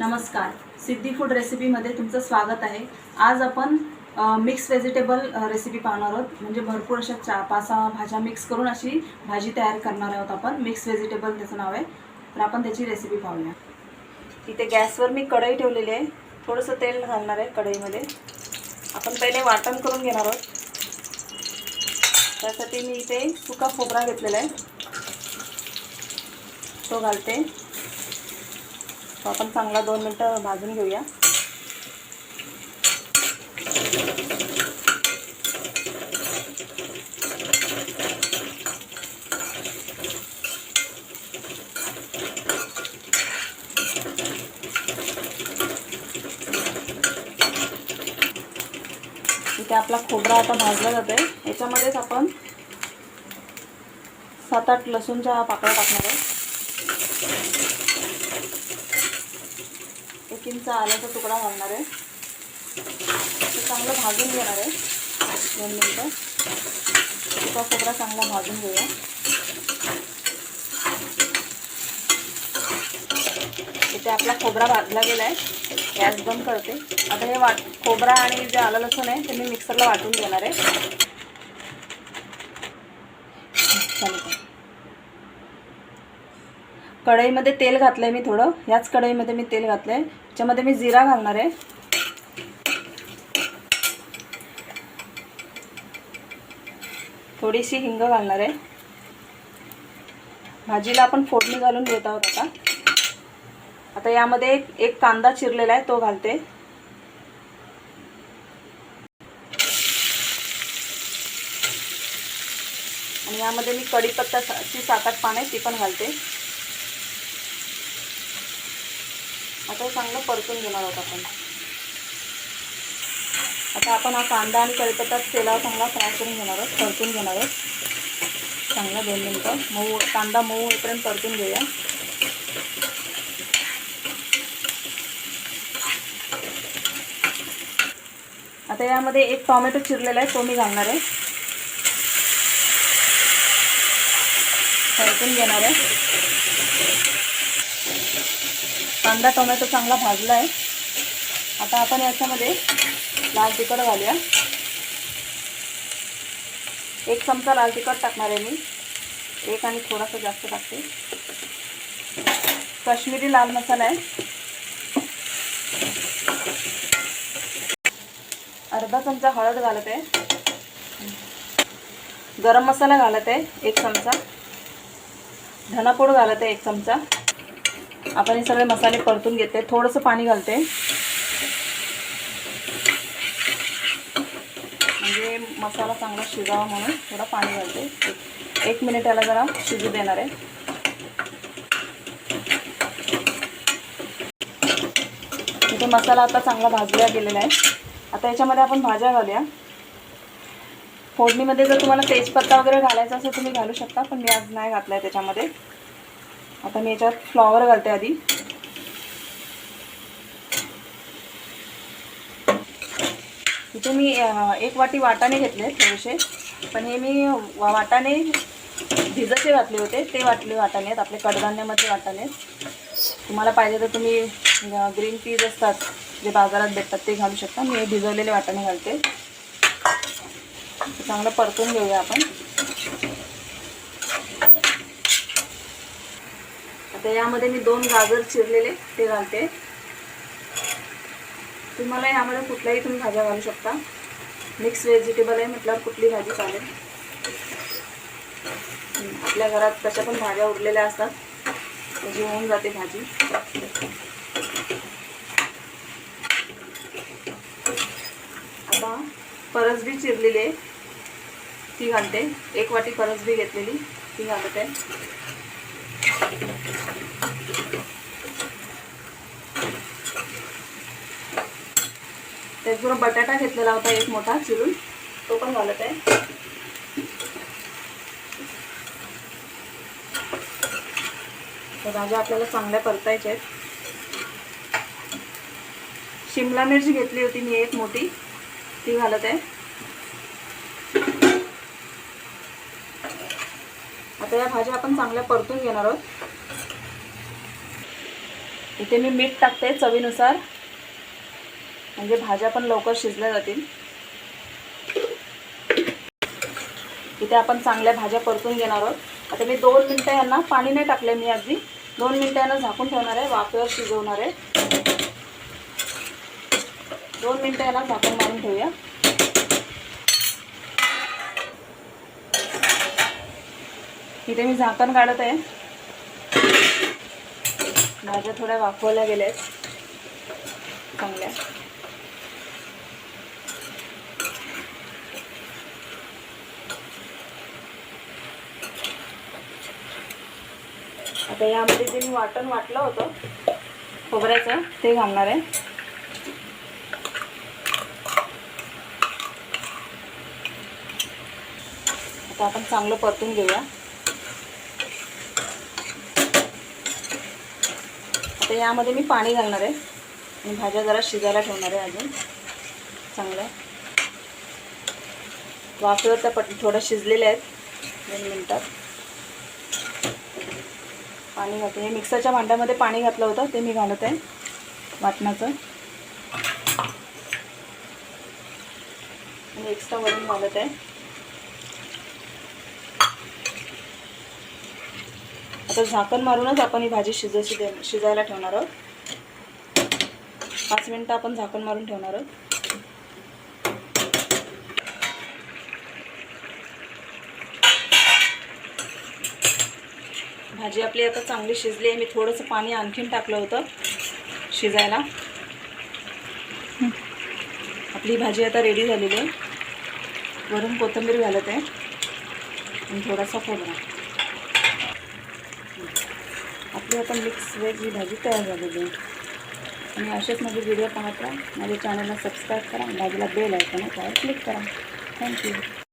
नमस्कार. सिद्धी फूड रेसिपीमध्ये तुमचं स्वागत आहे. आज आपण मिक्स व्हेजिटेबल रेसिपी पाहणार आहोत. म्हणजे भरपूर अशा चार पाच सहा भाज्या मिक्स करून अशी भाजी तयार करणार आहोत आपण. मिक्स व्हेजिटेबल त्याचं नाव आहे. तर आपण त्याची रेसिपी पाहूया. इथे गॅसवर मी कढई ठेवलेली आहे. थोडंसं तेल घालणार आहे कढईमध्ये. आपण पहिले वाटण करून घेणार आहोत. त्यासाठी मी इथे सुका खोबरा घेतलेला आहे. तो घालते. तो आपण चांगला दोन मिनटं भाजून घेऊया. इथे आपला खोबरा आता भाजला जातोय. याच्यामध्येच आपण सात आठ लसूणच्या पाकळ्या टाकणार आहे एक इंच आल्याचा तुकडा घालणार आहे. ते चांगलं भाजून घेणार आहे. दोन मिनटं. तुका खोबरा चांगला भाजून घेऊया. इथे आपला खोबरा भाजला गेला आहे. गॅस बंद करते. आता हे वाट खोबरा आणि जे आलं लसूण आहे ते मी मिक्सरला वाटून घेणार आहे. कढईमध्ये तेल घातलं आहे मी थोडं. ह्याच कढईमध्ये मी तेल घातलं आहे त्याच्यामध्ये मी जिरा घालणार आहे. थोडीशी हिंग घालणार आहे. भाजीला आपण फोडणी घालून घेत आहोत आता. आता यामध्ये एक एक कांदा चिरलेला आहे तो घालते. आणि यामध्ये मी कढीपत्ताची सात आठ पाने ती पण घालते. आता चांगलं परतून घेणार आहोत आपण. आता आपण हा कांदा आणि कढीपत्ता तेलावर चांगला फ्राय करून घेणार आहोत परतून घेणार आहोत. चांगला दोन मिनटं. मऊ कांदा मऊ होईपर्यंत परतून घेऊया. आता यामध्ये एक टॉमॅटो चिरलेला आहे तो मी घालणार आहे. परतून घेणार आहे. कांदा टोमॅटो चांगला भाजला आहे आता आपण याच्यामध्ये लाल तिखट घालूया. एक चमचा लाल तिखट टाकणार आहे मी. एक आणि थोडासा जास्त टाकते. काश्मीरी लाल मसाला आहे. अर्धा चमचा हळद घालत आहे. गरम मसाला घालत आहे एक चमचा. धनापूड घालत आहे एक चमचा. आपण हे सगळे मसाले परतून घेते. थोडंसं पाणी घालते. म्हणजे मसाला चांगला शिजावा म्हणून थोडं पाणी घालते. एक- मिनिट याला जरा शिजू देणार आहे. इथे मसाला आता चांगला भाजला गेलेला आहे. आता याच्यामध्ये आपण भाज्या घालूया. फोडणीमध्ये जर तुम्हाला तेजपत्ता वगैरे घालायचा असेल तुम्ही घालू शकता पण मी आज नाही घातला आहे त्याच्यामध्ये. आता मी याच्यात फ्लॉवर घालते आधी. इथे मी एक वाटी वाटाणे घेतले थोडेसे. पण हे मी वाटाणे भिजतचे घातले होते. ते वाटले वाटाणे आहेत आपले कडधान्यामध्ये वाटाणे आहेत. तुम्हाला पाहिजे तर तुम्ही ग्रीन पीज असतात जे बाजारात भेटतात ते घालू शकता. मी हे भिजवलेले वाटाणे घालते. चांगलं परतून घेऊया आपण. आता यामध्ये मी दोन गाजर चिरलेले ते घालते. तुम्हाला यामध्ये कुठल्याही तुम्ही भाज्या घालू शकता. मिक्स व्हेजिटेबल आहे म्हटल्यावर कुठली भाजी चालेल. आपल्या घरात कशा पण भाज्या उरलेल्या असतात. त्याची होऊन जाते भाजी. आता परसबी चिरलेली आहे. ती घालते. एक वाटी परसबी घेतलेली. ती घालत. आहे त्याचबरोबर बटाटा घेतलेला होता एक मोठा चिरून. तो पण घालत आहे. तर भाज्या आपल्याला चांगल्या परतायच्या आहेत. शिमला मिरची घेतली होती मी एक मोठी. ती घालत आहे. आता या भाज्या आपण चांगल्या परतून घेणार आहोत. इथे मी मीठ टाकते चवीनुसार. म्हणजे भाज्या पण लवकर शिजल्या जातील. इथे आपण चांगल्या भाज्या परतून घेणार आहोत. आता मी दोन मिनटं यांना पाणी नाही टाकले मी अगदी. दोन मिनटं यांना झाकून ठेवणार आहे वाफेवर शिजवणार आहे. दोन मिनटं यांना झाकून मारून ठेवूया. इथे मी झाकण काढत आहे. भाज्या थोड्या वाफवल्या गेल्या आहेत चांगल्या. आता यामध्ये जे मी वाटण वाटलं होतं खोबऱ्याचं ते घालणार आहे. आता आपण चांगलं परतून घेऊया. आता यामध्ये मी पाणी घालणार आहे. आणि भाज्या जरा शिजायला ठेवणार आहे अजून. चांगल्या वाफेवर त्या पट थोड्या शिजलेल्या आहेत. दोन मिनटात. पाणी घालते. हे मिक्सरच्या भांड्यामध्ये पाणी घातलं होतं. ते मी घालत आहे. वाटणाचं. आणि एक्स्ट्रा वरून घालत आहे. आता झाकण मारूनच आपण ही भाजी शिज शिज शिजायला ठेवणार आहोत. पाच मिनटं आपण झाकण मारून ठेवणार आहोत. भाजी आपली आता चांगली शिजली आहे. मी थोडंसं पाणी आणखीन टाकलं होतं शिजायला. आपली भाजी आता रेडी झालेली आहे. वरून कोथिंबीर घालत आहे. आणि थोडासा खोबरा. आपली आता मिक्स वेज ही भाजी तयार झालेली आहे. आणि असेच माझे व्हिडिओ पाहत. राहा माझ्या चॅनलला सबस्क्राईब करा भाजीला बेल आहे त्यावर क्लिक करा. थँक्यू